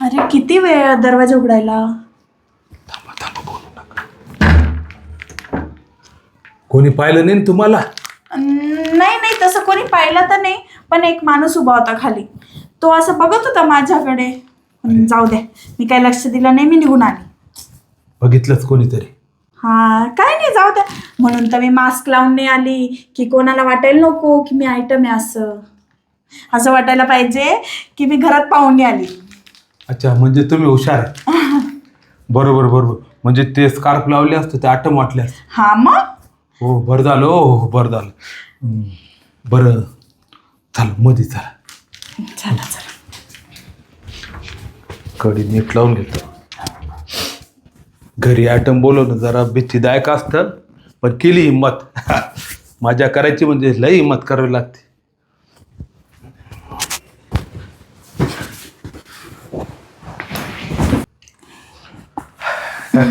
अरे किती वेळ दरवाजा उघडायला? कोणी पाहिलं नाही ना तुम्हाला? नाही नाही तसं कोणी पाहिलं तर नाही पण एक माणूस उभा होता खाली. तो असं बघत होता माझ्याकडे. पण जाऊ द्या मी काही लक्ष दिलं नाही मी निघून आली. बघितलंच कोणीतरी. हा काय नाही जाऊ द्या. म्हणून तर मी मास्क लावून नाही आली की कोणाला वाटायला नको की मी आयटम आहे असं. असं वाटायला पाहिजे की मी घरात पाहुणे आली. अच्छा म्हणजे तुम्ही हुशार आहे. बरोबर बरोबर. म्हणजे ते स्कार्फ लावले असते ते आटम वाटले असते. हा मग? हो बरं झालं हो हो बरं झालं. हम्म, बरं झालं मध्ये चला चला चला कडी नीट लावून घेतो. घरी आयटम बोलवणं जरा भीतीदायक असतं पण केली हिंमत. मजा करायची म्हणजे लई हिंमत करावी लागते.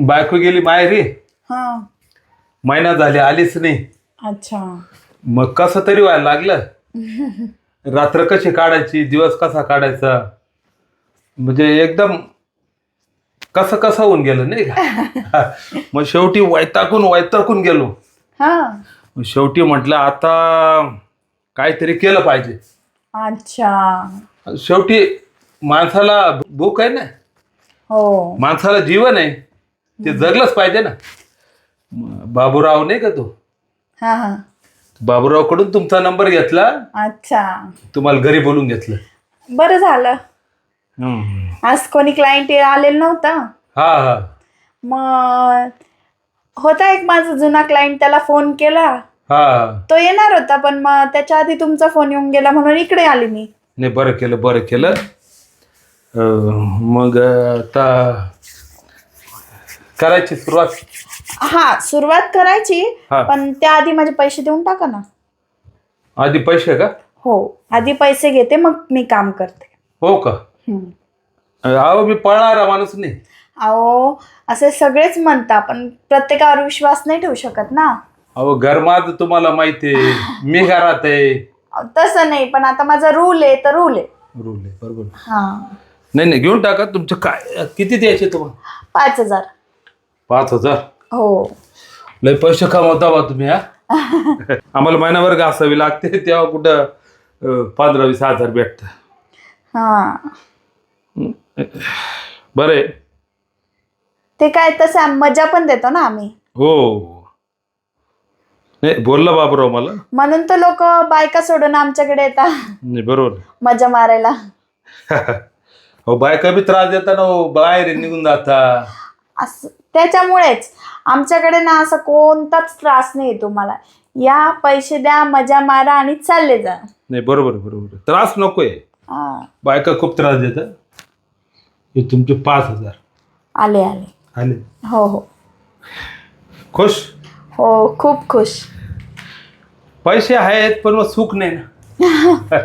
बायको गेली माहेरी? हा. महिना झाले आलीच नाही. अच्छा. मग कसं तरी व्हायला लागलं? रात्र कशी काढायची दिवस कसा काढायचा? म्हणजे एकदम कसं कसं होऊन गेलं नाही का? मग शेवटी वैताकून वैताकून गेलो. हा. शेवटी म्हटलं आता काहीतरी केलं पाहिजे. अच्छा. शेवटी माणसाला भूक आहे ना? हो. माणसाला जीवन आहे. ते जगलंच पाहिजे ना. बाबूराव नाही का तो? हा हा. बाबूरावकडून तुमचा नंबर घेतला. अच्छा. तुम्हाला घरी बोलून घेतलं. बरं झालं. आज कोणी क्लायंट आलेलं नव्हतं? हा हा. मग होता एक माझा जुना क्लायंट त्याला फोन केला. हा. तो येणार होता पण मग त्याच्या आधी तुमचा फोन येऊन गेला म्हणून इकडे आली मी. नाही बरं केलं बरं केलं. अं, मग आता करायची सुरुवात? हा सुरुवात करायची हा. पण त्याआधी माझे पैसे देऊन टाका ना. आधी पैसे का? हो आधी पैसे घेते मग मी काम करते. हो का? हम्म. अहो मी पळणारा माणूस नाही. अहो असे सगळेच म्हणता पण प्रत्येकावर विश्वास नाही ठेवू शकत ना. अहो घर माझं तुम्हाला माहिती आहे मी घरात आहे. तसं नाही पण आता माझा रूल आहे तर रूल आहे. रूल आहे बरोबर. हा. नाही नाही घेऊन टाका तुमचं काय किती द्यायचे तुम्हाला? पाच हजार. पाच हजार? हो. लय पैसे कमावता बा तुम्ही हा? आम्हाला महिनाभर घासावी लागते तेव्हा कुठं अं, पंधरा वीस हजार भेटतं. हा. बरं ते काय तसं मजा पण देतो ना आम्ही. हो. नाही बोलला बाबूराव मला. म्हणून तर लोक बायका सोडून आमच्याकडे येतात. नाही बरोबर. मजा मारायला. हो बायका बी त्रास देता ना हो बाहेर निघून जाता असं त्याच्यामुळेच आमच्याकडे ना असं कोणताच त्रास नाही तुम्हाला. या पैसे द्या मजा मारा आणि चालले जा. नाही बरोबर बरोबर. त्रास नकोय. हा, बायका खूप त्रास देतात. हे तुमचे पाच हजार. आले आले. आले. हो हो. खुश? हो खूप खुश. पैसे आहेत पण मग सुख नाही ना.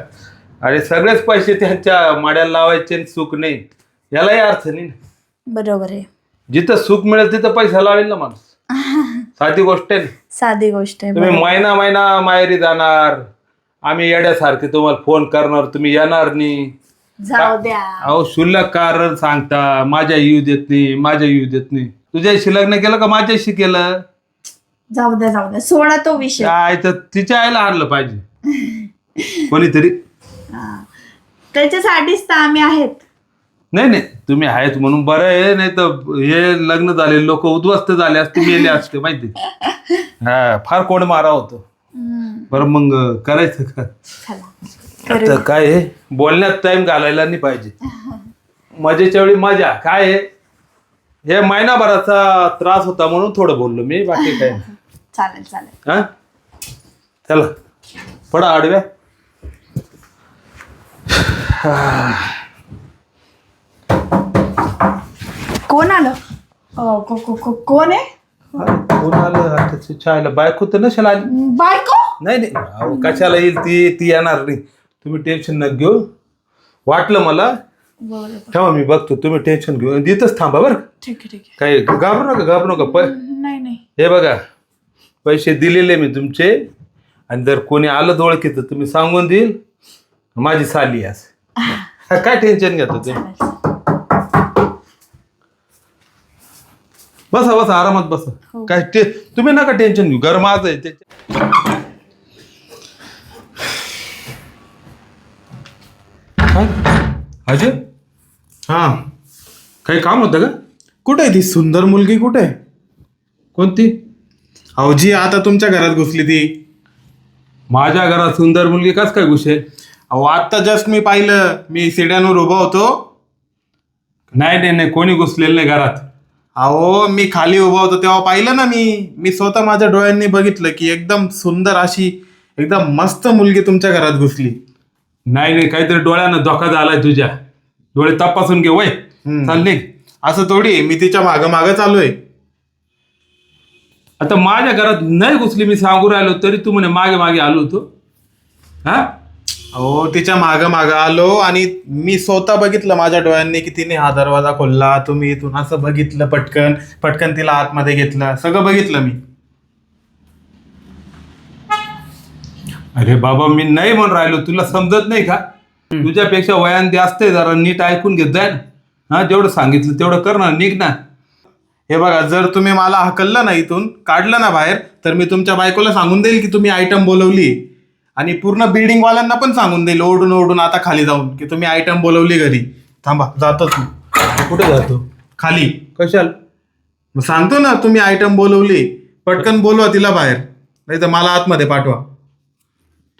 अरे सगळेच पैसे त्यांच्या माड्याला लावायचे आणि सुख नाही. यालाही अर्थ नाही ना. बरोबर आहे. जिथं सुख मिळेल तिथं पैसा लावेल ना माणूस. साधी गोष्ट आहे ना. साधी गोष्ट आहे तुम्ही. महिना महिना माहेरी जाणार आम्ही येड्यासारखे तुम्हाला फोन करणार तुम्ही येणार नाही. जाऊ द्या. अहो क्षुल्लक कारण सांगता माझ्या येऊ देत नाही माझ्या येऊ देत नाही. तुझ्याशी लग्न केलं का माझ्याशी केलं? जाऊ द्या जाऊ द्या सोडा तो विषय. काय तर तिच्या आईला आणलं पाहिजे. कोणीतरी. हा. त्याच्यासाठीच तर आम्ही आहेत. नाही नाही. तुम्ही आहेत म्हणून बरं आहे नाही तर हे लग्न झालेले लोक उद्ध्वस्त झाले असते मेले असते माहिती हा फार कोण मारा होतो. हम्म, बरं मग करायचं का? चला. आता काय आहे? बोलण्यात टाइम घालायला नाही पाहिजे. मजेच्या वेळी मजा. काय आहे? हे महिनाभराचा त्रास होता म्हणून थोडं बोललो मी बाकी काय. चालेल चालेल. हा? चला पडा आडव्या. कोण आलं? अ, को- को- को- कोण आहे? अरे, कोण आलं? आता बायको तर नसेल आली. बायको? नाही नाही. अहो, कशाला येईल ती? ती येणार नाही. तुम्ही टेन्शन न घेऊ. वाटलं मला बरं ठेवा मी बघतो. तुम्ही टेन्शन घेऊ तिथंच थांबा बरं. ठीक आहे ठीक काही घाबरू नका घाबरू नका. प आहे नाही नाही. हे बघा पैसे दिलेले मी तुमचे. आणि जर कोणी आलं ओळखीचं तुम्ही सांगून देईल. माझी साली आज काय टेन्शन घेतो तुम्ही? बसा बसा आरामात बसा. काय ते तुम्ही नका टेन्शन घेऊ. घर माझं आहे त्याच्या काय? अजय हा. काही काम होतं का? कुठे आहे ती सुंदर मुलगी कुठे? आहे कोणती? अहो जी आता तुमच्या घरात घुसली ती. माझ्या घरात सुंदर मुलगी कस काय घुसेल? अहो आता जस्ट मी पाहिलं. मी सिड्यांवर उभा होतो. नाही नाही नाही. कोणी घुसलेलं नाही घरात. अहो मी खाली उभा होतो तेव्हा पाहिलं ना मी. मी स्वतः माझ्या डोळ्यांनी बघितलं की एकदम सुंदर अशी एकदम मस्त मुलगी तुमच्या घरात घुसली. नाही नाही. काहीतरी डोळ्यानं धोका झालाय तुझ्या. डोळे तपासून घे वय. हम्म. चाल निघ. असं थोडी मी तिच्या मागं मागं चालू आहे आता माझ्या घरात नाही घुसली मी सांगू राहिलो तरी तू म्हणे मागे मागे आलो होतो. हा? अहो तिच्या मागं मागं आलो आणि मी स्वतः बघितलं माझ्या डोळ्यांनी की तिने हा दरवाजा खोलला तुम्ही इथून असं बघितलं पटकन पटकन तिला आतमध्ये घेतलं. सगळं बघितलं मी. अरे बाबा मी नाही म्हणून राहिलो. तुला समजत नाही का? तुझ्यापेक्षा वयान जास्त आहे जरा नीट ऐकून घेत जाय ना. हा जेवढं सांगितलं तेवढं कर ना निघ ना. हे बघा जर तुम्ही मला हकललं ना इथून काढलं ना बाहेर तर मी तुमच्या बायकोला सांगून देईल की तुम्ही आयटम बोलवली. आणि पूर्ण बिल्डिंग वाल्यांना पण सांगून देईल ओढून ओढून आता खाली जाऊन की तुम्ही आयटम बोलवली घरी. थांबा जातोच मी. कुठे जातो? खाली. कशाल? मग सांगतो ना तुम्ही आयटम बोलवली पटकन बोलवा तिला बाहेर. नाही तर मला आतमध्ये पाठवा.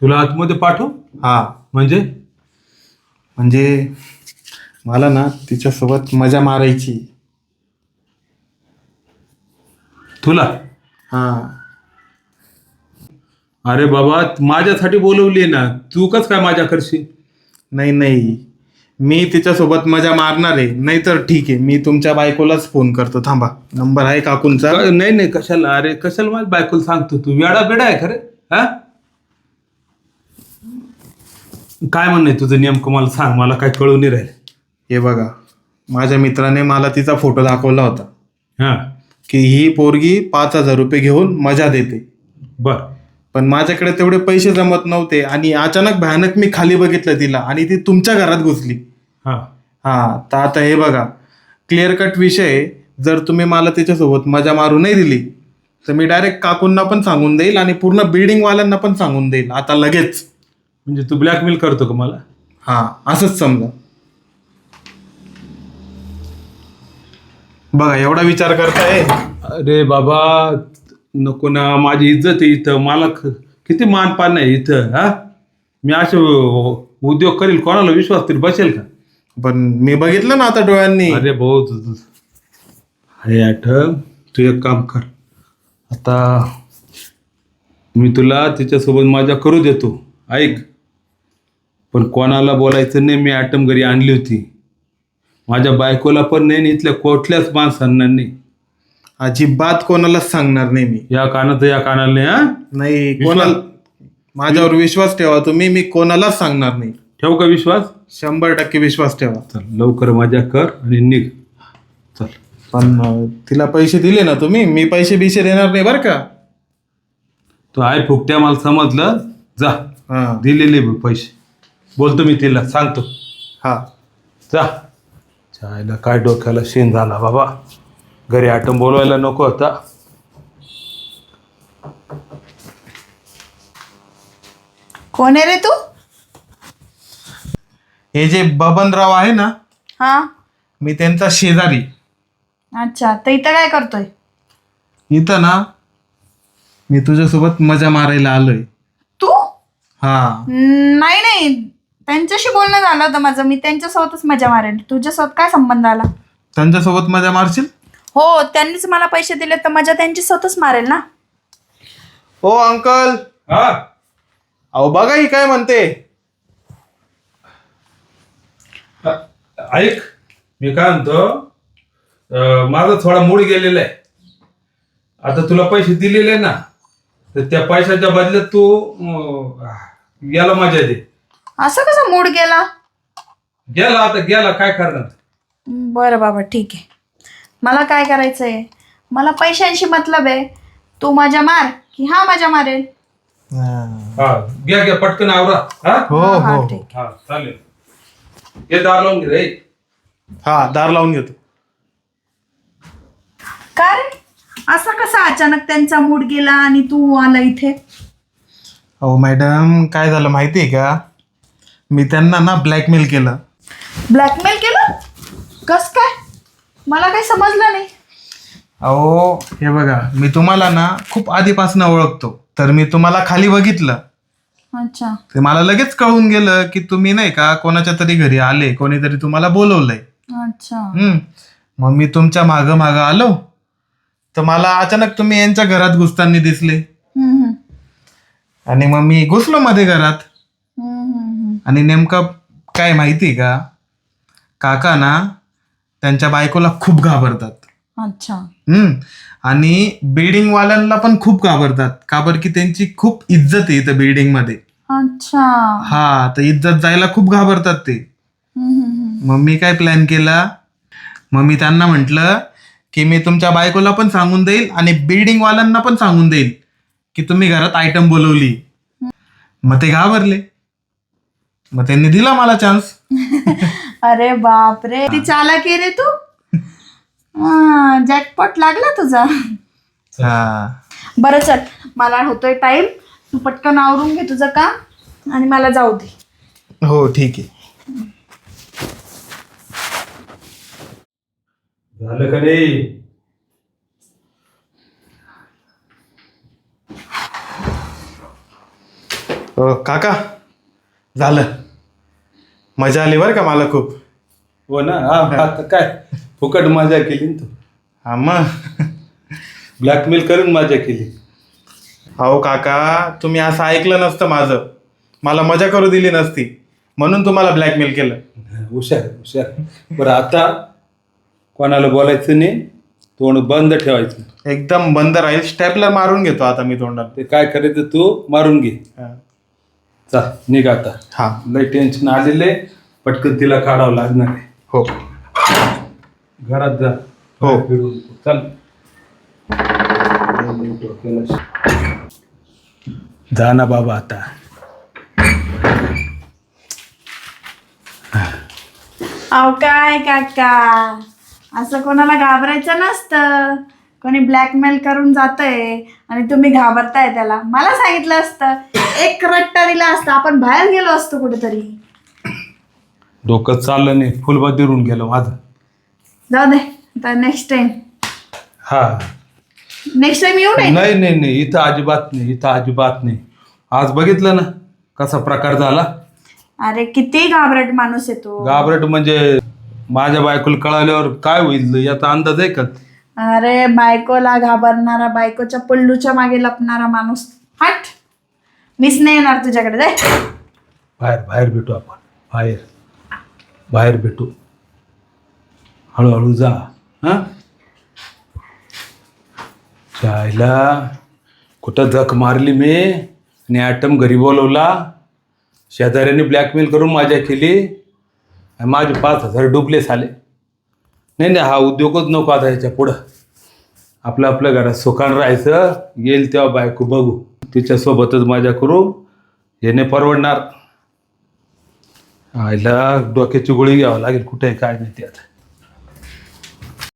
तुला आतमध्ये पाठव? हा. म्हणजे? म्हणजे मला ना तिच्यासोबत मजा मारायची. तुला? हा. अरे बाबा माझ्यासाठी बोलवली ना. तू कस काय माझ्या करशील? नाही नाही. मी तिच्यासोबत मजा मारणार आहे. नाहीतर ठीक आहे. मी तुमच्या बायकोलाच फोन करतो. थांबा. नंबर आहे काकूंचा. नाही नाही कशाला? अरे कशाला माझ्या बायकोला सांगतो तू? वेडा बेडा आहे खरे हा? काय म्हणणं आहे तुझं? नेमकं मला सांग. मला काय कळून नाही राहिलं. हे बघा माझ्या मित्राने मला तिचा फोटो दाखवला होता. हा. की ही पोरगी पाच हजार रुपये घेऊन मजा देते. बर. पण माझ्याकडे तेवढे पैसे जमत नव्हते आणि अचानक भयानक मी खाली बघितलं तिला आणि ती तुमच्या घरात घुसली. हा. हा तर आता हे बघा क्लिअर कट विषय. जर तुम्ही मला तिच्यासोबत मजा मारू नाही दिली तर मी डायरेक्ट काकूंना पण सांगून देईल आणि पूर्ण बिल्डिंग वाल्यांना पण सांगून देईल. आता लगेच. म्हणजे तू ब्लॅकमेल करतो का मला? हा असंच समजा. बघा एवढा विचार करताय. अरे बाबा नको ना माझी इज्जत आहे इथं. मला ख- किती मानपान आहे इथं हा? मी असे उद्योग करील कोणाला विश्वास तरी बसेल का? पण मी बघितलं ना आता डोळ्यांनी. अरे भाऊ तू- तू- अरे आठव तू एक काम कर. आता मी तुला तिच्यासोबत माझ्या करू देतो. ऐक. पण कोणाला बोलायचं नाही मी ॲटम घरी आणली होती. माझ्या बायकोला पण नाही आणि इथल्या कुठल्याच माणसांना नाही. अजिबात कोणालाच सांगणार नाही मी. या कानात या कानाला नाही हा? नाही विश्वास- कोणाला माझ्यावर विश्वास ठेवा तुम्ही मी कोणालाच सांगणार नाही. ठेवू का विश्वास? शंभर टक्के विश्वास ठेवा. चल लवकर मजा कर आणि निघ. चल. पण अं, तिला पैसे दिले ना तुम्ही? मी पैसे बिशे देणार नाही बरं का? तो आहे फुकट्या मला समजलं. जा. हा. दिलेले पैसे. बोलतो मी तिला सांगतो. हा. जा. चायला काय डोक्याला शेण झाला बाबा. घरी आटम बोलवायला नको होता कोण आहे रे तू? हे जे बबनराव आहे ना हा. मी त्यांचा शेजारी. अच्छा तर इथं काय करतोय? इथं ना मी तुझ्यासोबत मजा मारायला आलोय. तू? हा. नाही नाही. त्यांच्याशी बोलणं झालं होतं माझं. मी त्यांच्यासोबतच मजा मारेन. तुझ्यासोबत काय संबंध आला? त्यांच्यासोबत मजा मारशील? हो त्यांनीच मला पैसे दिले तर मजा त्यांच्यासोबतच मारेल ना? हो अंकल. हा. अहो बघा ही काय म्हणते. ऐक मी काय म्हणतो अं, माझा थोडा मूड गेलेला आहे. आता तुला पैसे दिलेले ना तर त्या पैशाच्या बदल्यात तू अं, याला मजा दे. असं कसं मूड गेला? गेला आता गेला. काय करणार? बरं बाबा ठीक आहे. मला काय करायचं आहे मला पैशांशी मतलब आहे. तू मजा मार की हा मजा मारेल? हा. हा घ्या घ्या पटकन आवरा. हा? हो हा, हा, हो ठीक. हा चालेल. हे दार लावून घे रे. हा दार लावून घेतो. काय रे असा कसा अचानक त्यांचा मूड गेला आणि तू आला इथे? अहो मॅडम काय झालं माहिती आहे का? मी त्यांना ना ब्लॅकमेल केलं. ब्लॅकमेल केलं? कस काय? मला काही समजलं नाही. अहो हे बघा मी तुम्हाला ना खूप आधीपासून ओळखतो तर मी तुम्हाला खाली बघितलं. अच्छा. ते मला लगेच कळून गेलं की तुम्ही नाही का कोणाच्या तरी घरी आले कोणीतरी तुम्हाला बोलवलंय. अच्छा. हम्म. मग मी तुमच्या माग माग आलो तर मला अचानक तुम्ही यांच्या घरात घुसताना दिसले. हम्म, हम्म. आणि मग मी घुसलो मध्ये घरात. आणि नेमकं काय माहिती आहे का? काका ना त्यांच्या बायकोला खूप घाबरतात. अच्छा. हम्म. आणि बिल्डिंग वाल्यांना पण खूप घाबरतात. का बरं की त्यांची खूप इज्जत आहे इथं बिल्डिंगमध्ये अच्छा. हा तर इज्जत जायला खूप घाबरतात ते. मग मी काय प्लॅन केला? मग मी त्यांना म्हटलं की मी तुमच्या बायकोला पण सांगून देईल आणि बिल्डिंग वाल्यांना पण सांगून देईल की तुम्ही घरात आयटम बोलवली. मग ते घाबरले. मग त्यांनी दिला मला चान्स अरे बाप रे ती चाला के रे तू? जॅकपॉट लागला तुझा. हा. बरं चल मला होतोय टाइम तू पटकन आवरून घे तुझं काम आणि मला जाऊ दे. हो ठीक आहे. झालं का रे हो काका? झालं. मजा आली बरं का मला खूप? हो ना? हा आता काय? फुकट मजा केली ना तू. हा मग. ब्लॅकमेल करून मजा केली. अहो काका तुम्ही असं ऐकलं नसतं माझं. मला मजा करू दिली नसती. म्हणून तुम्हाला ब्लॅकमेल केलं. हुशार हुशार. बरं आता कोणाला बोलायचं नाही? तोंड बंद ठेवायचं. एकदम बंद राहील. स्टेपलर मारून घेतो आता मी तोंडात ते काय करायचं तू? मारून घे. हा. चा निघ आता. हा. लय टेन्शन आलेले पटकन तिला काढावं लागणार आहे. हो. घरात जा. हो. फिरून. चल. जा ना बाबा आता. अहो काय काका? असं कोणाला घाबरायचं नसतं. कोणी ब्लॅकमेल करून जातंय आणि तुम्ही घाबरताय त्याला. मला सांगितलं असतं एक रट्टा दिला असता आपण बाहेर गेलो असतो कुठेतरी. डोकं चाललं नाही फुल बदिरून गेलं माझं. जाऊ दे आता नेक्स्ट टाइम हा. नेक्स्ट टाइम येऊ नये? नाही नाही नाही इथं अजिबात नाही इथं अजिबात नाही. आज बघितलं ना कसा प्रकार झाला? अरे किती घाबरट माणूस येतो घाबरट म्हणजे माझ्या बायकोला कळाल्यावर काय होईल याचा अंदाज आहे का? अरे बायकोला घाबरणारा बायकोच्या पल्लूच्या मागे लपणारा माणूस. हट. मिस नाही येणार तुझ्याकडे जाय. बाहेर बाहेर भेटू आपण. बाहेर. बाहेर भेटू. हळूहळू जा. हां? जायला. कुठं झक मारली मी? आणि ॲटम घरी बोलवला. शेजाऱ्यांनी ब्लॅकमेल करून माझ्या केली. आणि माझे पाच हजार डुबले झाले नाही नाही हा उद्योगच नको आता ह्याच्या पुढं. आपलं आपल्या घरात सुखान राहायचं येईल तेव्हा बायको बघू. तिच्यासोबतच मजा करू. येणे परवडणार. आईला डोक्याची गोळी घ्यावं लागेल कुठे काय नाही ते आता